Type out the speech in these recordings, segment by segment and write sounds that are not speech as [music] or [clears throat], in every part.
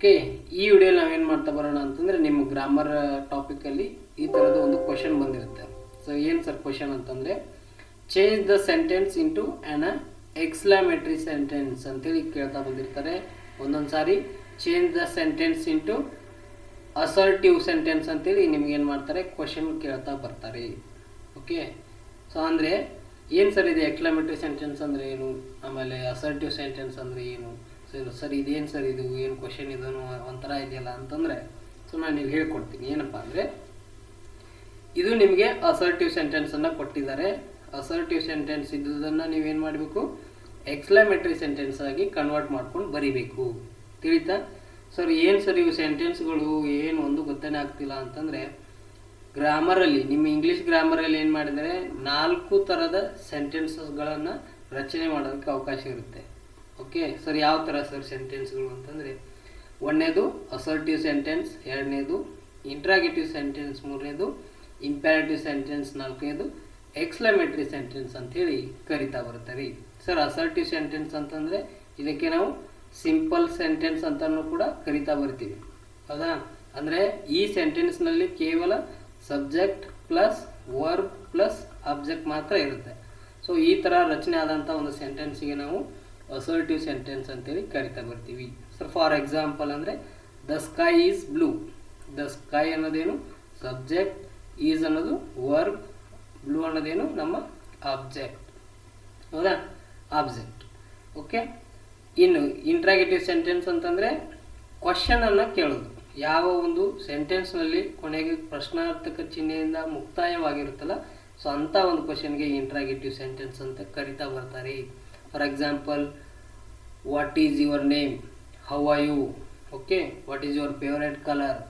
Okay, ಈ video ನಾವೇನು ಮಾಡ್ತಾ ಬರೋಣ ಅಂತಂದರೆ ನಿಮ್ಮ ಗ್ರಾಮರ್ ಟಾಪಿಕಲ್ಲಿ ಈ ಥರದ ಒಂದು ಕ್ವಶನ್ ಬಂದಿರುತ್ತೆ. ಸೊ ಏನು ಸರ್ ಕ್ವಶನ್ ಅಂತಂದರೆ change the sentence into an exclamatory sentence ಅಂತೇಳಿ ಕೇಳ್ತಾ ಬಂದಿರ್ತಾರೆ. ಒಂದೊಂದು ಸಾರಿ change the sentence into assertive sentence ಅಂತೇಳಿ ನಿಮ್ಗೆ ಏನು ಮಾಡ್ತಾರೆ ಕ್ವಶನ್ ಕೇಳ್ತಾ ಬರ್ತಾರೆ. ಓಕೆ? ಸೊ ಅಂದರೆ, ಏನು ಸರ್ ಇದೆ ಎಕ್ಸ್ಲಾಮೆಟ್ರಿ ಸೆಂಟೆನ್ಸ್ ಅಂದರೆ ಏನು? ಆಮೇಲೆ ಅಸರ್ಟಿವ್ ಸೆಂಟೆನ್ಸ್ ಅಂದರೆ ಏನು? ಸೊ ಇದು ಸರ್ ಇದೇನು ಸರ್ ಇದು, ಏನು ಕ್ವಶನ್ ಇದನ್ನು ಒಂಥರ ಇದೆಯಲ್ಲ ಅಂತಂದರೆ ಸೊ ನಾನು ಇಲ್ಲಿ ಹೇಳ್ಕೊಡ್ತೀನಿ. ಏನಪ್ಪ ಅಂದರೆ, ಇದು ನಿಮಗೆ ಅಸರ್ಟಿವ್ ಸೆಂಟೆನ್ಸನ್ನು ಕೊಟ್ಟಿದ್ದಾರೆ. ಅಸರ್ಟಿವ್ ಸೆಂಟೆನ್ಸ್ ಇದ್ದುದನ್ನು ನೀವೇನು ಮಾಡಬೇಕು? ಎಕ್ಸ್ಲಾಮೆಟ್ರಿ ಸೆಂಟೆನ್ಸ್ ಆಗಿ ಕನ್ವರ್ಟ್ ಮಾಡ್ಕೊಂಡು ಬರಿಬೇಕು. ತಿಳಿತಾ? ಸರ್, ಏನು ಸರ್ ಇವು ಸೆಂಟೆನ್ಸ್ಗಳು ಏನು ಒಂದು ಗೊತ್ತೇ ಆಗ್ತಿಲ್ಲ ಅಂತಂದರೆ, ಗ್ರಾಮರಲ್ಲಿ, ನಿಮ್ಮ ಇಂಗ್ಲೀಷ್ ಗ್ರಾಮರಲ್ಲಿ ಏನು ಮಾಡಿದರೆ, ನಾಲ್ಕು ಥರದ ಸೆಂಟೆನ್ಸಸ್ಗಳನ್ನು ರಚನೆ ಮಾಡೋದಕ್ಕೆ ಅವಕಾಶ ಇರುತ್ತೆ. ಓಕೆ, ಸರ್, ಯಾವ ಥರ, ಸರ್ ಸೆಂಟೆನ್ಸ್ಗಳು ಅಂತಂದರೆ, ಒಂದನೇದು ಅಸರ್ಟಿವ್ ಸೆಂಟೆನ್ಸ್ ಎರಡನೇದು ಇಂಟ್ರಾಗೇಟಿವ್ ಸೆಂಟೆನ್ಸ್ ಮೂರನೇದು ಇಂಪ್ಯಾರೇಟಿವ್ ಸೆಂಟೆನ್ಸ್ ನಾಲ್ಕನೇದು ಎಕ್ಸ್ಲಮೇಟ್ರಿ ಸೆಂಟೆನ್ಸ್ ಅಂತೇಳಿ ಕರಿತಾ ರೀ. ಸರ್ ಅಸರ್ಟಿವ್ ಸೆಂಟೆನ್ಸ್ ಅಂತಂದರೆ ಇದಕ್ಕೆ ನಾವು ಸಿಂಪಲ್ ಸೆಂಟೆನ್ಸ್ ಅಂತಲೂ ಕೂಡ ಕರಿತಾ ಬರ್ತೀವಿ. ಹೌದಾ? ಅಂದರೆ ಈ ಸೆಂಟೆನ್ಸ್ನಲ್ಲಿ ಕೇವಲ subject plus verb plus object ಮಾತ್ರ ಇರುತ್ತೆ. ಸೊ ಈ ಥರ ರಚನೆ ಆದಂಥ ಒಂದು ಸೆಂಟೆನ್ಸಿಗೆ ನಾವು ಅಸರ್ಟಿವ್ ಸೆಂಟೆನ್ಸ್ ಅಂತೇಳಿ ಕರಿತಾ ಬರ್ತೀವಿ. ಸರ್ ಫಾರ್ ಎಕ್ಸಾಂಪಲ್ ಅಂದರೆ the sky is blue the sky ಅನ್ನೋದೇನು? Subject is ಅನ್ನೋದು ವರ್ಬ್ ಬ್ಲೂ ಅನ್ನೋದೇನು? ನಮ್ಮ ಆಬ್ಜೆಕ್ಟ್ ಹೌದಾ? ಆಬ್ಜೆಕ್ಟ್ ಓಕೆ ಇನ್ನು ಇಂಟ್ರಾಗೇಟಿವ್ ಸೆಂಟೆನ್ಸ್ ಅಂತಂದರೆ ಕ್ವಶನನ್ನು ಕೇಳೋದು. ಯಾವ ಒಂದು ಸೆಂಟೆನ್ಸ್ನಲ್ಲಿ ಕೊನೆಗೆ ಪ್ರಶ್ನಾರ್ಥಕ ಚಿಹ್ನೆಯಿಂದ ಮುಕ್ತಾಯವಾಗಿರುತ್ತಲ್ಲ, ಸೊ ಅಂಥ ಒಂದು ಕ್ವಶನ್ಗೆ ಇಂಟ್ರಾಗೇಟಿವ್ ಸೆಂಟೆನ್ಸ್ ಅಂತ ಕರಿತಾ ಬರ್ತಾರೆ. For example what is your name how are you okay what is your favourite colour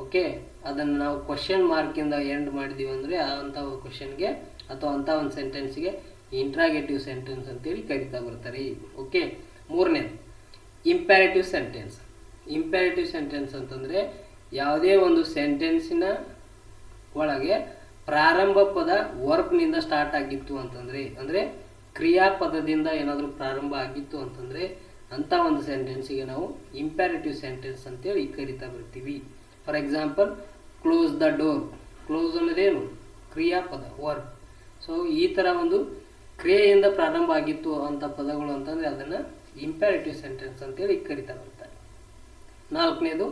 okay ಅದನ್ನು ನಾವು ಕ್ವಶನ್ ಮಾರ್ಕಿಂದ ಎಂಡ್ ಮಾಡಿದ್ದೀವಿ ಅಂದರೆ ಅಂಥ ಕ್ವಶನ್ಗೆ ಅಥವಾ ಅಂಥ ಒಂದು ಸೆಂಟೆನ್ಸ್ಗೆ ಇಂಟ್ರಾಗೇಟಿವ್ ಸೆಂಟೆನ್ಸ್ ಅಂತೇಳಿ ಕರಿತಾ ಬರ್ತಾರೆ ಓಕೆ ಮೂರನೇದು ಇಂಪ್ಯಾರೇಟಿವ್ ಸೆಂಟೆನ್ಸ್ ಇಂಪ್ಯಾರೇಟಿವ್ ಸೆಂಟೆನ್ಸ್ ಅಂತಂದರೆ ಯಾವುದೇ ಒಂದು ಸೆಂಟೆನ್ಸಿನ ಒಳಗೆ ಪ್ರಾರಂಭ ಪದ ವರ್ಕ್ನಿಂದ ಸ್ಟಾರ್ಟ್ ಆಗಿತ್ತು ಅಂತಂದರೆ, ಅಂದರೆ ಕ್ರಿಯಾಪದದಿಂದ ಏನಾದರೂ ಪ್ರಾರಂಭ ಆಗಿತ್ತು ಅಂತಂದರೆ ಅಂಥ ಒಂದು ಸೆಂಟೆನ್ಸಿಗೆ ನಾವು ಇಂಪ್ಯಾರಿಟಿವ್ ಸೆಂಟೆನ್ಸ್ ಅಂತೇಳಿ ಕರಿತಾ ಬರ್ತೀವಿ. For example close the door close ಅನ್ನೋದೇನು ಕ್ರಿಯಾಪದ ವರ್ಕ್ ಸೊ ಈ ಥರ ಒಂದು ಕ್ರಿಯೆಯಿಂದ ಪ್ರಾರಂಭ ಆಗಿತ್ತು ಅಂತ ಪದಗಳು ಅಂತಂದರೆ ಅದನ್ನು ಇಂಪ್ಯಾರಿಟಿವ್ ಸೆಂಟೆನ್ಸ್ ಅಂತೇಳಿ ಕರಿತಾ ಬರ್ತಾರೆ. ನಾಲ್ಕನೇದು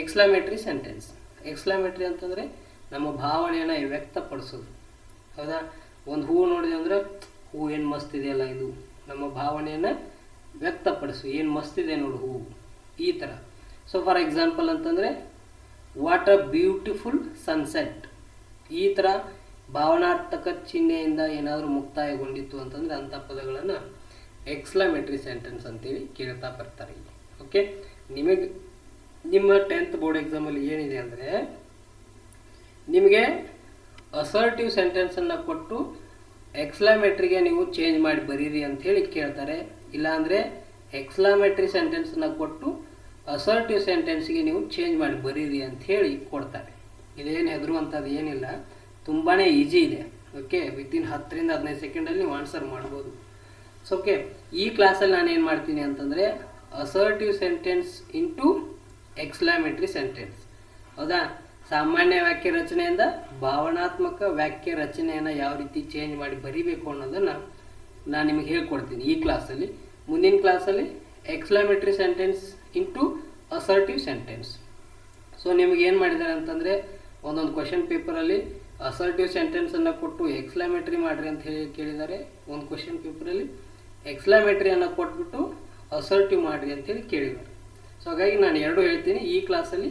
ಎಕ್ಸ್ಲಾಮೇಟ್ರಿ ಸೆಂಟೆನ್ಸ್ ಎಕ್ಸ್ಲಾಮೇಟ್ರಿ ಅಂತಂದರೆ ನಮ್ಮ ಭಾವನೆಯನ್ನು ವ್ಯಕ್ತಪಡಿಸೋದು. ಹೌದಾ? ಒಂದು ಹೂವು ನೋಡಿದೆ ಅಂದರೆ ಹೂವು ಏನು ಮಸ್ತ್ ಇದೆಯಲ್ಲ ಇದು? ನಮ್ಮ ಭಾವನೆಯನ್ನು ವ್ಯಕ್ತಪಡಿಸು. ಏನು ಮಸ್ತ್ ಇದೆ ನೋಡು ಹೂವು ಈ ಥರ ಸೊ ಫಾರ್ ಎಕ್ಸಾಂಪಲ್ ಅಂತಂದರೆ ವಾಟ್ ಅ ಬ್ಯೂಟಿಫುಲ್ ಸನ್ಸೆಟ್ ಈ ಥರ ಭಾವನಾರ್ಥಕ ಚಿಹ್ನೆಯಿಂದ ಏನಾದರೂ ಮುಕ್ತಾಯಗೊಂಡಿತ್ತು ಅಂತಂದರೆ ಅಂಥ ಪದಗಳನ್ನು ಎಕ್ಸ್ಲಾಮೆಟ್ರಿ ಸೆಂಟೆನ್ಸ್ ಅಂತೇಳಿ ಕೇಳ್ತಾ ಬರ್ತಾರೆ ಓಕೆ ನಿಮಗೆ, ನಿಮ್ಮ ಟೆಂತ್ ಬೋರ್ಡ್ ಎಕ್ಸಾಮಲ್ಲಿ ಏನಿದೆ ಅಂದರೆ, ನಿಮಗೆ ಅಸರ್ಟಿವ್ ಸೆಂಟೆನ್ಸನ್ನು ಕೊಟ್ಟು ಎಕ್ಸ್ಲಾಮೇಟ್ರಿಗೆ ನೀವು ಚೇಂಜ್ ಮಾಡಿ ಬರೀರಿ ಅಂಥೇಳಿ ಕೇಳ್ತಾರೆ. ಇಲ್ಲಾಂದರೆ ಎಕ್ಸ್ಲಾಮೆಟ್ರಿ ಸೆಂಟೆನ್ಸನ್ನು ಕೊಟ್ಟು ಅಸರ್ಟಿವ್ ಸೆಂಟೆನ್ಸ್ಗೆ ನೀವು ಚೇಂಜ್ ಮಾಡಿ ಬರೀರಿ ಅಂಥೇಳಿ ಕೊಡ್ತಾರೆ. ಇದೇನು ಹೆದರುವಂಥದ್ದು ಏನಿಲ್ಲ. ತುಂಬಾ ಈಸಿ ಇದೆ. ಓಕೆ ವಿತಿನ್ ಹತ್ತರಿಂದ ಹದಿನೈದು ಸೆಕೆಂಡಲ್ಲಿ ನೀವು ಆನ್ಸರ್ ಮಾಡ್ಬೋದು. ಸೊ ಓಕೆ ಈ ಕ್ಲಾಸಲ್ಲಿ ನಾನು ಏನು ಮಾಡ್ತೀನಿ ಅಂತಂದರೆ assertive sentence into exclamatory sentence ಹೌದಾ? ಸಾಮಾನ್ಯ ವಾಕ್ಯ ರಚನೆಯಿಂದ ಭಾವನಾತ್ಮಕ ವಾಕ್ಯ ರಚನೆಯನ್ನು ಯಾವ ರೀತಿ ಚೇಂಜ್ ಮಾಡಿ ಬರಿಬೇಕು ಅನ್ನೋದನ್ನು ನಾನು ನಿಮಗೆ ಹೇಳ್ಕೊಡ್ತೀನಿ. ಈ ಕ್ಲಾಸಲ್ಲಿ ಮುಂದಿನ ಕ್ಲಾಸಲ್ಲಿ exclamatory sentence into assertive sentence so ನಿಮಗೆ ಏನು ಮಾಡಿದ್ದಾರೆ ಅಂತಂದರೆ, ಒಂದೊಂದು ಕ್ವಶನ್ ಪೇಪರಲ್ಲಿ ಅಸರ್ಟಿವ್ ಸೆಂಟೆನ್ಸನ್ನು ಕೊಟ್ಟು ಎಕ್ಸ್ಲಾಮೇಟ್ರಿ ಮಾಡಿರಿ ಅಂತ ಹೇಳಿ ಕೇಳಿದ್ದಾರೆ. ಒಂದು ಕ್ವಶನ್ ಪೇಪರಲ್ಲಿ ಎಕ್ಸ್ಲಾಮೇಟ್ರಿಯನ್ನು ಕೊಟ್ಬಿಟ್ಟು ಅಸರ್ಟಿವ್ ಮಾಡಿರಿ ಅಂತೇಳಿ ಕೇಳಿದ್ದಾರೆ. ಸೊ ಹಾಗಾಗಿ ನಾನು ಎರಡು ಹೇಳ್ತೀನಿ. ಈ ಕ್ಲಾಸಲ್ಲಿ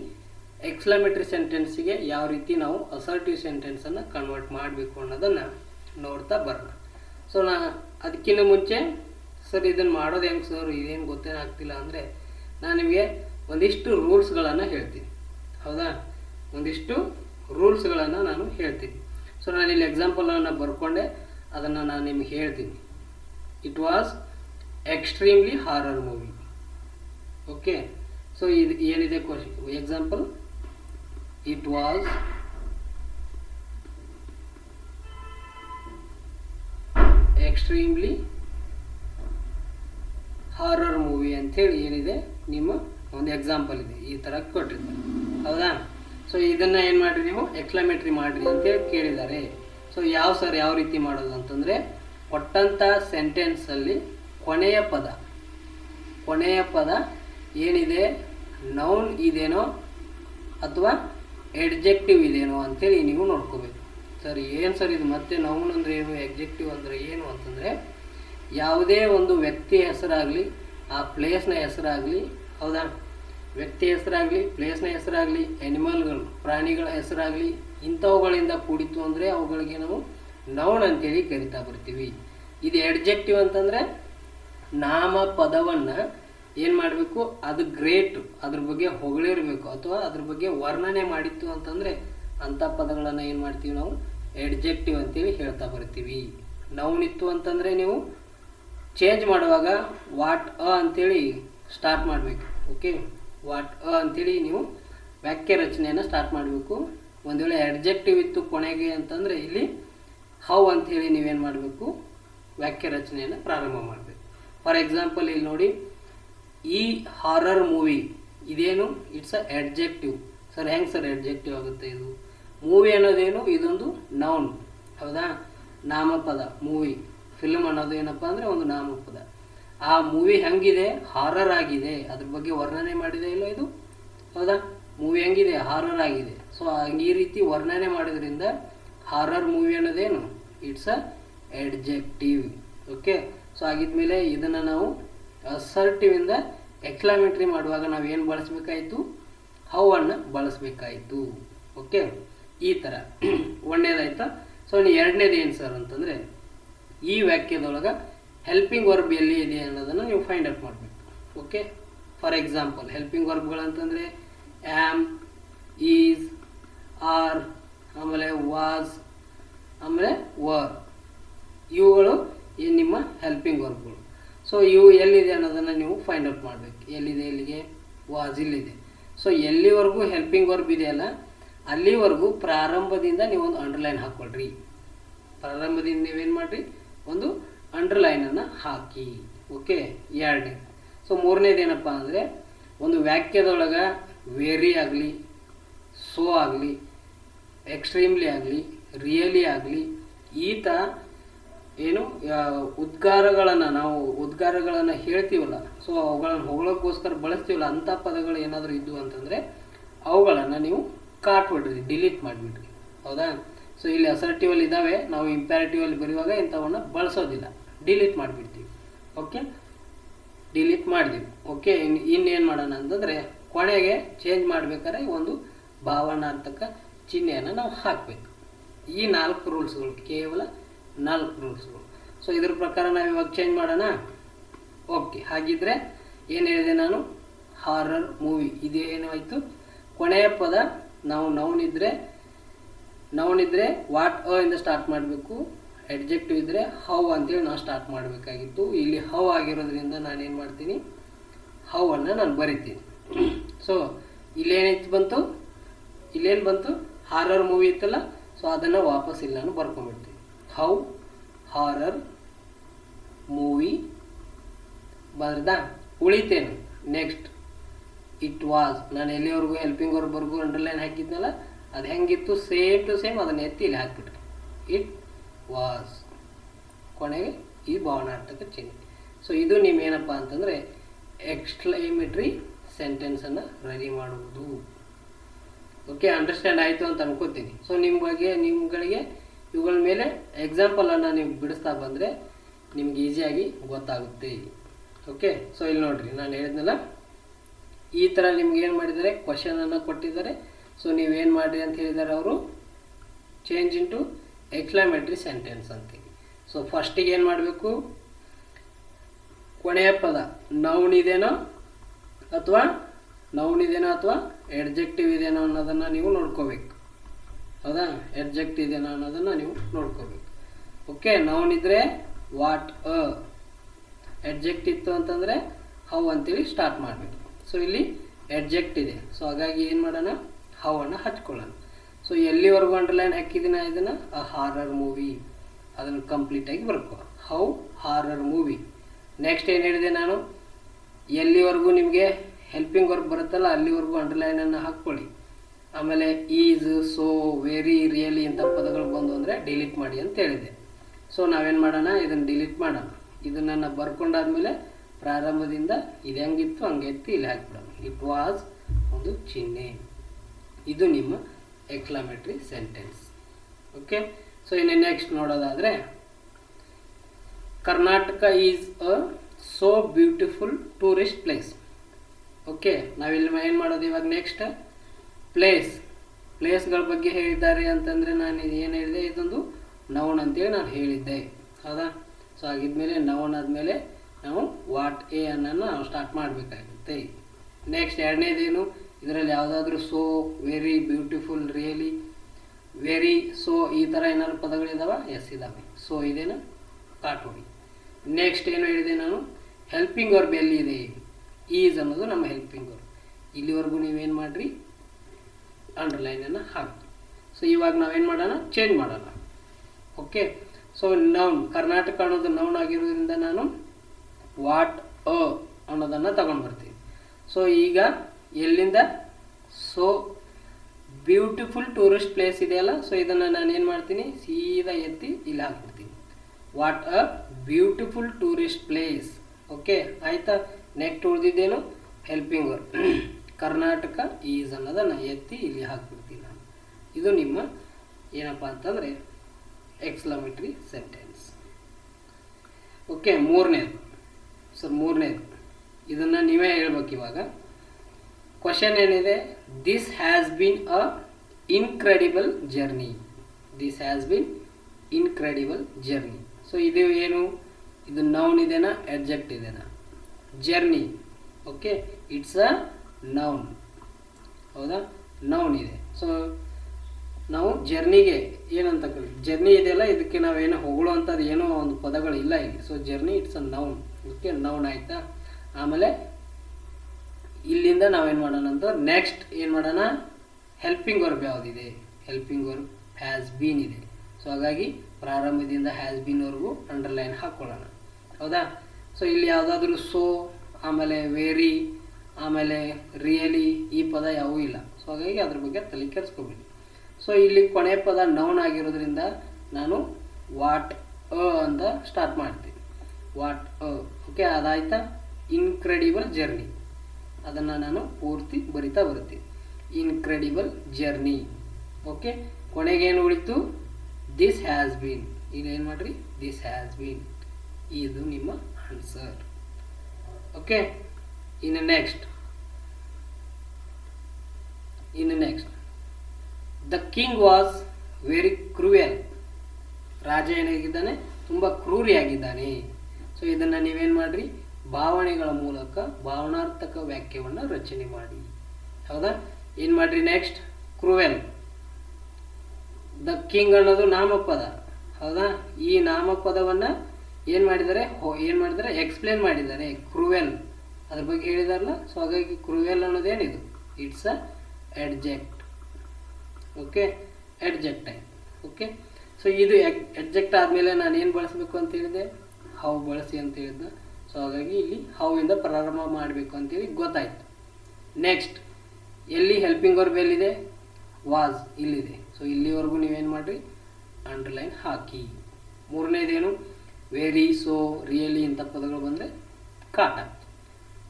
ಎಕ್ಸ್ಲಾಮೇಟ್ರಿ ಸೆಂಟೆನ್ಸಿಗೆ ಯಾವ ರೀತಿ ನಾವು ಅಸರ್ಟಿವ್ ಸೆಂಟೆನ್ಸನ್ನು ಕನ್ವರ್ಟ್ ಮಾಡಬೇಕು ಅನ್ನೋದನ್ನು ನೋಡ್ತಾ ಬರೋಣ. ಸೊ ನಾ ಅದಕ್ಕಿಂತ ಮುಂಚೆ ಸರ್ ಇದನ್ನು ಮಾಡೋದು ಹೆಂಗೆ ಸರ್? ಇದೇನು ಗೊತ್ತೇನಾಗ್ತಿಲ್ಲ ಅಂದರೆ ನಾನು ನಿಮಗೆ ಒಂದಿಷ್ಟು ರೂಲ್ಸ್ಗಳನ್ನು ಹೇಳ್ತೀನಿ. ಹೌದಾ? ಒಂದಿಷ್ಟು ರೂಲ್ಸ್ಗಳನ್ನು ನಾನು ಹೇಳ್ತೀನಿ. ಸೊ ನಾನು ಇಲ್ಲಿ ಎಕ್ಸಾಂಪಲನ್ನು ಬರ್ಕೊಂಡೆ. ಅದನ್ನು ನಾನು ನಿಮಗೆ ಹೇಳ್ತೀನಿ. It was extremely horror movie okay so ಇದು ಏನಿದೆ question example it was extremely horror movie ಅಂಥೇಳಿ ಏನಿದೆ? ನಿಮ್ಮ ಒಂದು ಎಕ್ಸಾಂಪಲ್ ಇದೆ. ಈ ಥರ ಕೊಟ್ಟಿರ್ತಾರೆ ಹೌದಾ? ಸೊ ಇದನ್ನು ಏನು ಮಾಡಿರಿ ನೀವು? ಎಕ್ಸ್ಲಮೇಟ್ರಿ ಮಾಡಿರಿ ಅಂತೇಳಿ ಕೇಳಿದ್ದಾರೆ. ಸೊ ಯಾವ ಸರ್ ಯಾವ ರೀತಿ ಮಾಡೋದು ಅಂತಂದರೆ ಕೊಟ್ಟಂಥ ಸೆಂಟೆನ್ಸಲ್ಲಿ ಕೊನೆಯ ಪದ ಕೊನೆಯ ಪದ ಏನಿದೆ? ನೌನ್ ಇದೇನೋ ಅಥವಾ ಎಡ್ಜೆಕ್ಟಿವ್ ಇದೇನೋ ಅಂತೇಳಿ ನೀವು ನೋಡ್ಕೋಬೇಕು. ಸರ್, ಏನು ಸರ್ ಇದು? ಮತ್ತೆ ನೌನ್ ಅಂದರೆ ಏನು? ಎಕ್ಜೆಕ್ಟಿವ್ ಅಂದರೆ ಏನು ಅಂತಂದರೆ ಯಾವುದೇ ಒಂದು ವ್ಯಕ್ತಿ ಹೆಸರಾಗಲಿ, ಆ ಪ್ಲೇಸ್ನ ಹೆಸರಾಗಲಿ, ಹೌದಾ? ವ್ಯಕ್ತಿ ಹೆಸರಾಗಲಿ ಪ್ಲೇಸ್ನ ಹೆಸರಾಗಲಿ ಎನಿಮಲ್ಗಳು ಪ್ರಾಣಿಗಳ ಹೆಸರಾಗಲಿ, ಇಂಥವುಗಳಿಂದ ಕೂಡಿತು ಅಂದರೆ ಅವುಗಳಿಗೆ ನಾವು ನೌನ್ ಅಂತೇಳಿ ಕರಿತಾ ಬರ್ತೀವಿ. ಇದು ಎಡ್ಜೆಕ್ಟಿವ್ ಅಂತಂದರೆ ನಾಮ ಪದವನ್ನು ಏನು ಮಾಡಬೇಕು? ಅದು ಗ್ರೇಟ್ ಅದ್ರ ಬಗ್ಗೆ ಹೊಗಳಿರಬೇಕು ಅಥವಾ ಅದ್ರ ಬಗ್ಗೆ ವರ್ಣನೆ ಮಾಡಿತ್ತು ಅಂತಂದರೆ ಅಂಥ ಪದಗಳನ್ನು ಏನು ಮಾಡ್ತೀವಿ ನಾವು? ಎಡ್ಜೆಕ್ಟಿವ್ ಅಂತೇಳಿ ಹೇಳ್ತಾ ಬರ್ತೀವಿ. ನೌನ್ ಇತ್ತು ಅಂತಂದರೆ ನೀವು ಚೇಂಜ್ ಮಾಡುವಾಗ ವಾಟ್ ಅ ಅಂತೇಳಿ ಸ್ಟಾರ್ಟ್ ಮಾಡಬೇಕು. ಓಕೆ ವಾಟ್ ಅ ಅಂತೇಳಿ ನೀವು ವಾಕ್ಯ ರಚನೆಯನ್ನು ಸ್ಟಾರ್ಟ್ ಮಾಡಬೇಕು. ಒಂದು ವೇಳೆ ಎಡ್ಜೆಕ್ಟಿವ್ ಇತ್ತು ಕೊನೆಗೆ ಅಂತಂದರೆ ಇಲ್ಲಿ ಹೌ ಅಂಥೇಳಿ ನೀವೇನು ಮಾಡಬೇಕು? ವಾಕ್ಯ ರಚನೆಯನ್ನು ಪ್ರಾರಂಭ ಮಾಡಬೇಕು. ಫಾರ್ ಎಕ್ಸಾಂಪಲ್ ಇಲ್ಲಿ ನೋಡಿ. ಈ ಹಾರರ್ ಮೂವಿ ಇದೇನು? ಇಟ್ಸ್ ಅ ಎಡ್ಜೆಕ್ಟಿವ್ ಸರ್ ಹೆಂಗೆ ಸರ್ ಅಡ್ಜೆಕ್ಟಿವ್ ಆಗುತ್ತೆ ಇದು? ಮೂವಿ ಅನ್ನೋದೇನು? ಇದೊಂದು ನೌನ್ ಹೌದಾ? ನಾಮಪದ ಮೂವಿ ಫಿಲ್ಮ್ ಅನ್ನೋದು ಏನಪ್ಪ ಅಂದರೆ ಒಂದು ನಾಮಪದ. ಆ ಮೂವಿ ಹೆಂಗಿದೆ? ಹಾರರ್ ಆಗಿದೆ. ಅದ್ರ ಬಗ್ಗೆ ವರ್ಣನೆ ಮಾಡಿದೆ ಇಲ್ಲ ಇದು? ಹೌದಾ? ಮೂವಿ ಹೆಂಗಿದೆ? ಹಾರರ್ ಆಗಿದೆ. ಸೊ ಈ ರೀತಿ ವರ್ಣನೆ ಮಾಡೋದ್ರಿಂದ horror movie ಅನ್ನೋದೇನು? It's a adjective okay so ಆಗಿದ್ಮೇಲೆ ಇದನ್ನು ನಾವು ಅಸರ್ಟಿವಿಂದ ಎಕ್ಲಾಮೆಟ್ರಿ ಮಾಡುವಾಗ ನಾವು ಏನು ಬಳಸಬೇಕಾಯಿತು? ಹೌವನ್ನು ಬಳಸಬೇಕಾಯಿತು. ಓಕೆ? ಈ ಥರ [clears throat] ಒಂದೇದಾಯ್ತಾ ಸೊ ಎರಡನೇದು ಏನು ಸರ್ ಅಂತಂದರೆ, ಈ ವಾಕ್ಯದೊಳಗೆ ಹೆಲ್ಪಿಂಗ್ ವರ್ಬ್ ಎಲ್ಲಿ ಇದೆ ಅನ್ನೋದನ್ನು ನೀವು ಫೈಂಡ್ ಔಟ್ ಮಾಡಬೇಕು. ಓಕೆ? ಫಾರ್ ಎಕ್ಸಾಂಪಲ್ ಹೆಲ್ಪಿಂಗ್ ವರ್ಬ್ಗಳಂತಂದರೆ ಆ್ಯಮ್ ಈಸ್ ಆರ್ ಆಮೇಲೆ ವಾಸ್ ಆಮೇಲೆ ವರ್ ಇವುಗಳು ಈ ನಿಮ್ಮ ಹೆಲ್ಪಿಂಗ್ ವರ್ಬ್ಗಳು ಸೊ ಇವು ಎಲ್ಲಿದೆ ಅನ್ನೋದನ್ನು ನೀವು ಫೈಂಡ್ ಔಟ್ ಮಾಡಬೇಕು. ಎಲ್ಲಿದೆ, ಎಲ್ಲಿಗೆ? ವಾಸ್ ಇಲ್ಲಿದೆ ಸೊ ಎಲ್ಲಿವರೆಗೂ ಹೆಲ್ಪಿಂಗ್ ವರ್ಬ್ ಇದೆಯಲ್ಲ ಅಲ್ಲಿವರೆಗೂ ಪ್ರಾರಂಭದಿಂದ ನೀವು ಒಂದು ಅಂಡರ್ಲೈನ್ ಹಾಕ್ಕೊಳ್ರಿ ಪ್ರಾರಂಭದಿಂದ ನೀವೇನು ಮಾಡಿರಿ? ಒಂದು ಅಂಡರ್ಲೈನನ್ನು ಹಾಕಿ. ಓಕೆ ಎರಡನೇ ಸೊ ಮೂರನೇದೇನಪ್ಪ ಅಂದರೆ, ಒಂದು ವಾಕ್ಯದೊಳಗೆ ವೇರಿ ಆಗಲಿ ಸೋ ಆಗಲಿ ಎಕ್ಸ್ಟ್ರೀಮ್ಲಿ ಆಗಲಿ ರಿಯಲಿ ಆಗಲಿ, ಈತ ಏನು ಉದ್ಗಾರಗಳನ್ನು ನಾವು ಉದ್ಗಾರಗಳನ್ನು ಹೇಳ್ತೀವಲ್ಲ ಸೊ ಅವುಗಳನ್ನು ಹೊಗಳೋಕ್ಕೋಸ್ಕರ ಬಳಸ್ತೀವಲ್ಲ, ಅಂಥ ಪದಗಳು ಏನಾದರೂ ಇದ್ದು ಅಂತಂದರೆ ಅವುಗಳನ್ನು ನೀವು ಕಾಟ್ಬಿಡ್ರಿ ಡಿಲೀಟ್ ಮಾಡಿಬಿಡ್ರಿ. ಹೌದಾ? ಸೊ ಇಲ್ಲಿ ಅಸರ್ಟಿವಲ್ಲಿ ಇದ್ದಾವೆ, ನಾವು ಇಂಪ್ಯಾರಿಟಿವಲ್ಲಿ ಬರೆಯುವಾಗ ಇಂಥವನ್ನ ಬಳಸೋದಿಲ್ಲ ಡಿಲೀಟ್ ಮಾಡಿಬಿಡ್ತೀವಿ. ಓಕೆ ಡಿಲೀಟ್ ಮಾಡಿದ್ವಿ ಓಕೆ ಇನ್ನು ಇನ್ನೇನು ಮಾಡೋಣ ಅಂತಂದರೆ, ಕೊನೆಗೆ ಚೇಂಜ್ ಮಾಡಬೇಕಾದ್ರೆ ಒಂದು ಭಾವನಾರ್ಥಕ ಚಿಹ್ನೆಯನ್ನು ನಾವು ಹಾಕಬೇಕು. ಈ ನಾಲ್ಕು ರೂಲ್ಸ್ಗಳು ಕೇವಲ ನಾಲ್ಕು ರೂಲ್ಸ್ಗಳು ಸೊ ಇದ್ರ ಪ್ರಕಾರ ನಾವು ಇವಾಗ ಚೇಂಜ್ ಮಾಡೋಣ. ಓಕೆ ಹಾಗಿದ್ರೆ ಏನು ಹೇಳಿದೆ ನಾನು? ಹಾರರ್ ಮೂವಿ ಇದು ಏನಾಯಿತು? ಕೊನೆಯ ಪದ, ನಾವು ನೌನಿದ್ರೆ ನೌನಿದ್ರೆ ವಾಟ್ ಅ ಇಂದ ಸ್ಟಾರ್ಟ್ ಮಾಡಬೇಕು. ಎಡ್ಜೆಕ್ಟಿವ್ ಇದ್ದರೆ ಹೌ ಅಂತೇಳಿ ನಾವು ಸ್ಟಾರ್ಟ್ ಮಾಡಬೇಕಾಗಿತ್ತು. ಇಲ್ಲಿ ಹೌ ಆಗಿರೋದ್ರಿಂದ ನಾನೇನು ಮಾಡ್ತೀನಿ? ಹೌವನ್ನು ನಾನು ಬರಿತೀನಿ. ಸೊ ಇಲ್ಲೇನಿತ್ತು ಬಂತು? ಇಲ್ಲೇನು ಬಂತು? ಹಾರರ್ ಮೂವಿ ಇತ್ತಲ್ಲ? ಸೊ ಅದನ್ನು ವಾಪಸ್ ಇಲ್ಲ ನಾನು ಬರ್ಕೊಂಡ್ಬಿಡ್ತೀನಿ. ಹೌ ಹಾರರ್ ಮೂವಿ ಬರ್ದಾ ಉಳಿತೇನು? ನೆಕ್ಸ್ಟ್ ಇಟ್ ವಾಸ್ ನಾನು ಎಲ್ಲಿವರೆಗೂ ಹೆಲ್ಪಿಂಗ್ ವರ್ಬರ್ಗೂ ಅಂಡರ್ಲೈನ್ ಹಾಕಿದ್ನಲ್ಲ, ಅದು ಹೆಂಗಿತ್ತು? ಸೇಮ್ ಟು ಸೇಮ್ ಅದನ್ನ ಎತ್ತಿ ಇಲ್ಲಿ ಹಾಕ್ಬಿಟ್ರಿ. ಇಟ್ ವಾಸ್ ಕೊನೆಗೆ ಈ ಭಾವನಾರ್ಥಕ ಚಿಹ್ನೆ. ಸೊ ಇದು ನೀವೇನಪ್ಪ ಅಂತಂದರೆ ಸೆಂಟೆನ್ಸ್ ಸೆಂಟೆನ್ಸನ್ನು ರೆಡಿ ಮಾಡುವುದು. ಓಕೆ ಅಂಡರ್ಸ್ಟ್ಯಾಂಡ್ ಆಯಿತು ಅಂತ ಅನ್ಕೋತೀನಿ. ಸೊ ನಿಮ್ಮ ಬಗ್ಗೆ, ನಿಮ್ಗಳಿಗೆ ಇವುಗಳ ಮೇಲೆ ಎಕ್ಸಾಂಪಲನ್ನು ನೀವು ಬಿಡಿಸ್ತಾ ಬಂದರೆ ನಿಮ್ಗೆ ಈಸಿಯಾಗಿ ಗೊತ್ತಾಗುತ್ತೆ. ಓಕೆ ಸೊ ಇಲ್ಲಿ ನೋಡಿರಿ, ನಾನು ಹೇಳಿದ್ನಲ್ಲ, ಈ ಥರ ನಿಮ್ಗೆ ಏನು ಮಾಡಿದ್ದಾರೆ? ಕ್ವಶನನ್ನು ಕೊಟ್ಟಿದ್ದಾರೆ. ಸೊ ನೀವೇನು ಮಾಡಿರಿ ಅಂತ ಹೇಳಿದ್ದಾರೆ ಅವರು? ಚೇಂಜ್ ಇಂಟು ಎಕ್ಸ್ಲಾಮೆಟ್ರಿ ಸೆಂಟೆನ್ಸ್ ಅಂತೇಳಿ ಸೊ ಫಸ್ಟಿಗೆ ಏನು ಮಾಡಬೇಕು? ಕೊನೆಯ ಪದ ನೌನ್ ಇದೇನೋ ಅಥವಾ ನೌನ್ ಇದೇನೋ ಅಥವಾ ಎಡ್ಜೆಕ್ಟಿವ್ ಇದೇನೋ ಅನ್ನೋದನ್ನು ನೀವು ನೋಡ್ಕೋಬೇಕು. ಹೌದಾ? ಎಡ್ಜೆಕ್ಟ್ ಇದೆಯಾ ಅನ್ನೋದನ್ನು ನೀವು ನೋಡ್ಕೋಬೇಕು. ಓಕೆ ನೌನಿದ್ರೆ ವಾಟ್ ಅ ಎಡ್ಜೆಕ್ಟ್ ಇತ್ತು ಅಂತಂದರೆ ಹೌ ಅಂತೇಳಿ ಸ್ಟಾರ್ಟ್ ಮಾಡಬೇಕು. ಸೊ ಇಲ್ಲಿ ಎಡ್ಜೆಕ್ಟ್ ಇದೆ. ಸೊ ಹಾಗಾಗಿ ಏನು ಮಾಡೋಣ? ಹೌವನ್ನು ಹಚ್ಕೊಳ್ಳೋಣ. ಸೊ ಎಲ್ಲಿವರೆಗೂ ಅಂಡರ್ಲೈನ್ ಹಾಕಿದ್ದೀನ ಇದನ್ನು? ಅ ಹಾರರ್ ಮೂವಿ ಅದನ್ನು ಕಂಪ್ಲೀಟಾಗಿ ಬರ್ಕೊ. ಹೌ ಹಾರರ್ ಮೂವಿ ನೆಕ್ಸ್ಟ್ ಏನು ಹೇಳಿದೆ ನಾನು? ಎಲ್ಲಿವರೆಗೂ ನಿಮಗೆ ಹೆಲ್ಪಿಂಗ್ ವರ್ಕ್ ಬರುತ್ತಲ್ಲ, ಅಲ್ಲಿವರೆಗೂ ಅಂಡರ್ಲೈನನ್ನು ಹಾಕ್ಕೊಳ್ಳಿ. ಆಮೇಲೆ ಈಸ್ ಸೋ ವೆರಿ ರಿಯಲಿ ಇಂಥ ಪದಗಳು ಬಂದು ಅಂದರೆ ಡಿಲೀಟ್ ಮಾಡಿ ಅಂತ ಹೇಳಿದೆ. ಸೊ ನಾವೇನು ಮಾಡೋಣ? ಇದನ್ನು ಡಿಲೀಟ್ ಮಾಡೋಣ. ಇದನ್ನು ನಾನು ಬರ್ಕೊಂಡಾದ್ಮೇಲೆ ಪ್ರಾರಂಭದಿಂದ ಇದು ಹೆಂಗಿತ್ತು? ಹಂಗೆ ಎತ್ತಿ ಇಲ್ಲಿ ಹಾಕ್ಬಿಡೋಣ. ಇಟ್ ವಾಸ್ ಒಂದು ಚಿಹ್ನೆ. ಇದು ನಿಮ್ಮ ಎಕ್ಲಾಮೆಟ್ರಿ ಸೆಂಟೆನ್ಸ್. ಓಕೆ ಸೊ ಇನ್ನು ನೆಕ್ಸ್ಟ್ ನೋಡೋದಾದರೆ, Karnataka is a so beautiful tourist place. Okay ನಾವಿಲ್ಲಿ ಏನು ಮಾಡೋದು ಇವಾಗ ನೆಕ್ಸ್ಟ್ ಪ್ಲೇಸ್ ಪ್ಲೇಸ್ಗಳ ಬಗ್ಗೆ ಹೇಳಿದ್ದಾರೆ ಅಂತಂದರೆ ನಾನು ಇದು ಏನು ಹೇಳಿದೆ? ಇದೊಂದು ನೌನ್ ಅಂತೇಳಿ ನಾನು ಹೇಳಿದ್ದೆ. ಹೌದಾ? ಸೊ ಆಗಿದ್ಮೇಲೆ ನೌನ್ ಆದಮೇಲೆ ನಾವು ವಾಟ್ ಎ ಅನ್ನೋ ನಾವು ಸ್ಟಾರ್ಟ್ ಮಾಡಬೇಕಾಗುತ್ತೆ ನೆಕ್ಸ್ಟ್ ಎರಡನೇದೇನು? ಇದರಲ್ಲಿ ಯಾವುದಾದ್ರೂ so very beautiful really very so ಈ ಥರ ಏನಾದ್ರು ಪದಗಳಿದಾವ ಎಸ್ ಇದಾವೆ. ಸೊ ಇದೇನು? ಕಾಟೋಡಿ ನೆಕ್ಸ್ಟ್ ಏನು ಹೇಳಿದೆ ನಾನು? ಹೆಲ್ಪಿಂಗ್ ವರ್ಬ್ ಇದೆ. ಈಸ್ ಅನ್ನೋದು ನಮ್ಮ ಹೆಲ್ಪಿಂಗ್ ಅವ್ರು ಇಲ್ಲಿವರೆಗೂ ನೀವೇನು ಮಾಡಿರಿ? ಅಂಡರ್ಲೈನನ್ನು ಹಾಕಿ ಸೊ ಇವಾಗ ನಾವೇನು ಮಾಡೋಣ? ಚೇಂಜ್ ಮಾಡೋಣ. ಓಕೆ ಸೊ ನೌನ್ ಕರ್ನಾಟಕ ಅನ್ನೋದು ನೌನ್ ಆಗಿರೋದ್ರಿಂದ ನಾನು ವಾಟ್ ಅ ಅನ್ನೋದನ್ನು ತಗೊಂಡು ಬರ್ತೀನಿ. ಸೊ ಈಗ ಎಲ್ಲಿಂದ? ಸೊ ಬ್ಯೂಟಿಫುಲ್ ಟೂರಿಸ್ಟ್ ಪ್ಲೇಸ್ ಇದೆಯಲ್ಲ ಸೊ ಇದನ್ನು ನಾನು ಏನು ಮಾಡ್ತೀನಿ? ಸೀದಾ ಎತ್ತಿ ಇಲ್ಲಿ ಹಾಕ್ಬಿಡ್ತೀನಿ. What a beautiful tourist place okay ಆಯಿತಾ? ನೆಕ್ಸ್ಟ್ ಉಳಿದಿದ್ದೇನು? ಹೆಲ್ಪಿಂಗ್ ವರ್ಕ್ ಕರ್ನಾಟಕ ಈಸ್ ಅನ್ನೋದನ್ನು ಎತ್ತಿ ಇಲ್ಲಿ ಹಾಕ್ಬಿಡ್ತೀನಿ ನಾನು. ಇದು ನಿಮ್ಮ ಏನಪ್ಪ ಅಂತಂದರೆ ಎಕ್ಸ್ಲಮೇಟ್ರಿ ಸೆಂಟೆನ್ಸ್. ಓಕೆ, ಮೂರನೇದು. ಸರ್, ಮೂರನೇದು. ಇದನ್ನು ನೀವೇ ಹೇಳ್ಬೇಕು ಇವಾಗ. ಕ್ವಶನ್ ಏನಿದೆ? This has been a incredible journey this has been incredible journey so ಇದು ಏನು? ಇದು ನೌನ್ ಇದೆನಾ? ಎಡ್ಜೆಕ್ಟ್ ಇದೆನಾ? Journey okay it's a noun ಹೌದಾ? ನೌನ್ ಇದೆ. ಸೊ ನಾವು ಜರ್ನಿಗೆ ಏನಂತ ಜರ್ನಿ ಇದೆಯಲ್ಲ ಇದಕ್ಕೆ ನಾವೇನೋ ಹೊಗಳುವಂಥದ್ದು ಏನೋ ಒಂದು ಪದಗಳು ಇಲ್ಲ ಇಲ್ಲಿ. So journey it's a noun ಇದಕ್ಕೆ ನೌನ್ ಆಯಿತಾ? ಆಮೇಲೆ ಇಲ್ಲಿಂದ ನಾವೇನು ಮಾಡೋಣ ಅಂತ ನೆಕ್ಸ್ಟ್ ಏನು ಮಾಡೋಣ? ಹೆಲ್ಪಿಂಗ್ ವರ್ಬ್ ಯಾವುದಿದೆ? ಹೆಲ್ಪಿಂಗ್ ವರ್ಬ್ ಹ್ಯಾಸ್ ಬೀನ್ ಇದೆ. ಸೊ ಹಾಗಾಗಿ ಪ್ರಾರಂಭದಿಂದ ಹ್ಯಾಸ್ ಬೀನ್ವರೆಗೂ ಅಂಡರ್ಲೈನ್ ಹಾಕ್ಕೊಳ್ಳೋಣ ಹೌದಾ? ಸೊ ಇಲ್ಲಿ ಯಾವುದಾದ್ರೂ ಸೋ ಆಮೇಲೆ ವೇರಿ ಆಮೇಲೆ ರಿಯಲಿ ಈ ಪದ ಯಾವೂ ಇಲ್ಲ. ಸೊ ಹಾಗಾಗಿ ಅದ್ರ ಬಗ್ಗೆ ತಲೆ ಕೆಡಿಸ್ಕೋಬೇಡಿ. ಸೊ ಇಲ್ಲಿ ಕೊನೆ ಪದ ನೌನ್ ಆಗಿರೋದ್ರಿಂದ ನಾನು ವಾಟ್ ಅ ಅಂತ ಸ್ಟಾರ್ಟ್ ಮಾಡ್ತೀನಿ. ವಾಟ್ ಅ ಓಕೆ ಅದಾಯ್ತಾ? ಇನ್ಕ್ರೆಡಿಬಲ್ ಜರ್ನಿ ಅದನ್ನು ನಾನು ಪೂರ್ತಿ ಬರಿತಾ ಬರ್ತೀನಿ ಇನ್ಕ್ರೆಡಿಬಲ್ ಜರ್ನಿ ಓಕೆ ಕೊನೆಗೇನು ಉಳಿತು? ದಿಸ್ ಹ್ಯಾಸ್ ಬೀನ್ ಇಲ್ಲಿ ಏನು ಮಾಡಿರಿ? ದಿಸ್ ಹ್ಯಾಸ್ ಬೀನ್ ಇದು ನಿಮ್ಮ ಆನ್ಸರ್ ಓಕೆ ಇನ್ನು next in next the king was very cruel ರಾಜ ಏನಾಗಿದ್ದಾನೆ? ತುಂಬ ಕ್ರೂರಿಯಾಗಿದ್ದಾನೆ. ಸೊ ಇದನ್ನು ನೀವೇನು ಮಾಡಿರಿ? ಭಾವನೆಗಳ ಮೂಲಕ, ಭಾವನಾರ್ಥಕ ವಾಕ್ಯವನ್ನು ರಚನೆ ಮಾಡಿ. ಹೌದಾ? ಏನು ಮಾಡಿರಿ ನೆಕ್ಸ್ಟ್ ಕ್ರೂವೆಲ್. ದ ಕಿಂಗ್ ಅನ್ನೋದು ನಾಮಪದ. ಹೌದಾ? ಈ ನಾಮಪದವನ್ನು ಏನು ಮಾಡಿದ್ದಾರೆ? ಏನು ಮಾಡಿದ್ದಾರೆ? ಎಕ್ಸ್ಪ್ಲೇನ್ ಮಾಡಿದ್ದಾರೆ. ಕ್ರೂವೆಲ್. ಅದ್ರ ಬಗ್ಗೆ ಹೇಳಿದಾರಲ್ಲ ಸೊ ಹಾಗಾಗಿ cruel ಅನ್ನೋದೇನಿದು? It's a adjective okay adjective type okay so ಇದು ಎಡ್ಜೆಕ್ಟ್ ಆದಮೇಲೆ ನಾನು ಏನು ಬಳಸಬೇಕು ಅಂತ ಹೇಳಿದೆ? ಹೌ ಬಳಸಿ ಅಂತ ಹೇಳಿದ್ದೆ ಸೊ ಹಾಗಾಗಿ ಇಲ್ಲಿ ಹಾವಿಂದ ಪ್ರಾರಂಭ ಮಾಡಬೇಕು ಅಂತೇಳಿ ಗೊತ್ತಾಯ್ತು. ನೆಕ್ಸ್ಟ್ ಎಲ್ಲಿ ಹೆಲ್ಪಿಂಗ್ ವರ್ಬ್ ಎಲ್ಲಿದೆ? ವಾಸ್ ಇಲ್ಲಿದೆ. ಸೊ ಇಲ್ಲಿವರೆಗೂ ನೀವೇನು ಮಾಡಿರಿ? ಅಂಡರ್ಲೈನ್ ಹಾಕಿ. ಮೂರನೇದೇನು? ವೆರಿ ಸೋ ರಿಯಲಿ ಇಂಥ ಪದಗಳು ಬಂದರೆ ಕಾಟ.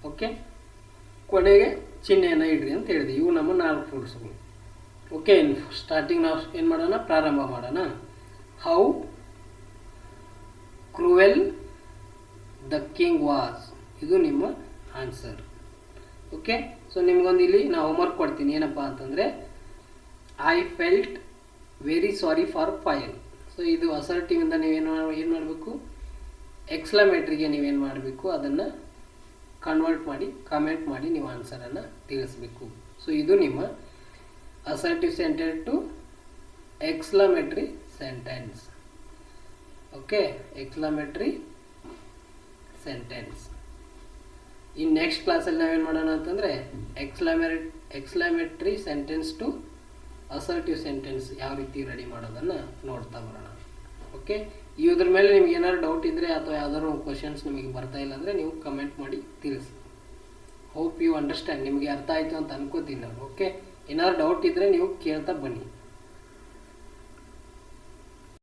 ಓಕೆ? ಕೊನೆಗೆ ಚಿಹ್ನೆಯನ್ನು ಇಡ್ರಿ ಅಂತ ಹೇಳಿದೆ. ಇವು ನಮ್ಮ ನಾಲ್ಕು ರೂಲ್ಸ್ಗಳು ಓಕೆ ಸ್ಟಾರ್ಟಿಂಗ್ ನಾವು ಏನು ಮಾಡೋಣ? ಪ್ರಾರಂಭ ಮಾಡೋಣ. How cruel the king was ಇದು ನಿಮ್ಮ ಆನ್ಸರ್ ಓಕೆ? ಸೊ ನಿಮ್ಗೊಂದು ಇಲ್ಲಿ ನಾವು ಹೋಮ್ವರ್ಕ್ ಕೊಡ್ತೀನಿ. ಏನಪ್ಪ ಅಂತಂದರೆ I felt very sorry for fail so ಇದು ಅಸರ್ಟಿವಿಂದ ನೀವೇನು, ಏನು ಮಾಡಬೇಕು? ಎಕ್ಸ್ಲಮೇಟ್ರಿಗೆ ನೀವೇನು ಮಾಡಬೇಕು? ಅದನ್ನು ಕನ್ವರ್ಟ್ ಮಾಡಿ ಕಾಮೆಂಟ್ ಮಾಡಿ ನೀವು ಆನ್ಸರನ್ನು ತಿಳಿಸ್ಬೇಕು. ಸೊ ಇದು ನಿಮ್ಮ assertive sentence to exclamatory sentence okay exclamatory sentence ಇನ್ನು ನೆಕ್ಸ್ಟ್ ಕ್ಲಾಸಲ್ಲಿ ನಾವೇನು ಮಾಡೋಣ ಅಂತಂದರೆ exclamatory exclamatory sentence to assertive sentence ಯಾವ ರೀತಿ ರೆಡಿ ಮಾಡೋದನ್ನು ನೋಡ್ತಾ ಬರೋಣ. ಓಕೆ ಇದ್ರ ಮೇಲೆ ನಿಮ್ಗೆ ಏನಾದ್ರು ಡೌಟ್ ಇದ್ರೆ ಅಥವಾ ಯಾವ್ದಾದ್ರು ಕ್ವಶನ್ಸ್ ನಿಮಗೆ ಬರ್ತಾ ಇಲ್ಲ ಅಂದರೆ ನೀವು ಕಮೆಂಟ್ ಮಾಡಿ ತಿಳಿಸಿ. ಹೋಪ್ ಯು ಅಂಡರ್ಸ್ಟ್ಯಾಂಡ್ ನಿಮಗೆ ಅರ್ಥ ಆಯಿತು ಅಂತ ಅನ್ಕೋತೀನಿ ನಾನು ಓಕೆ ಏನಾದ್ರು ಡೌಟ್ ಇದ್ದರೆ ನೀವು ಕೇಳ್ತಾ ಬನ್ನಿ.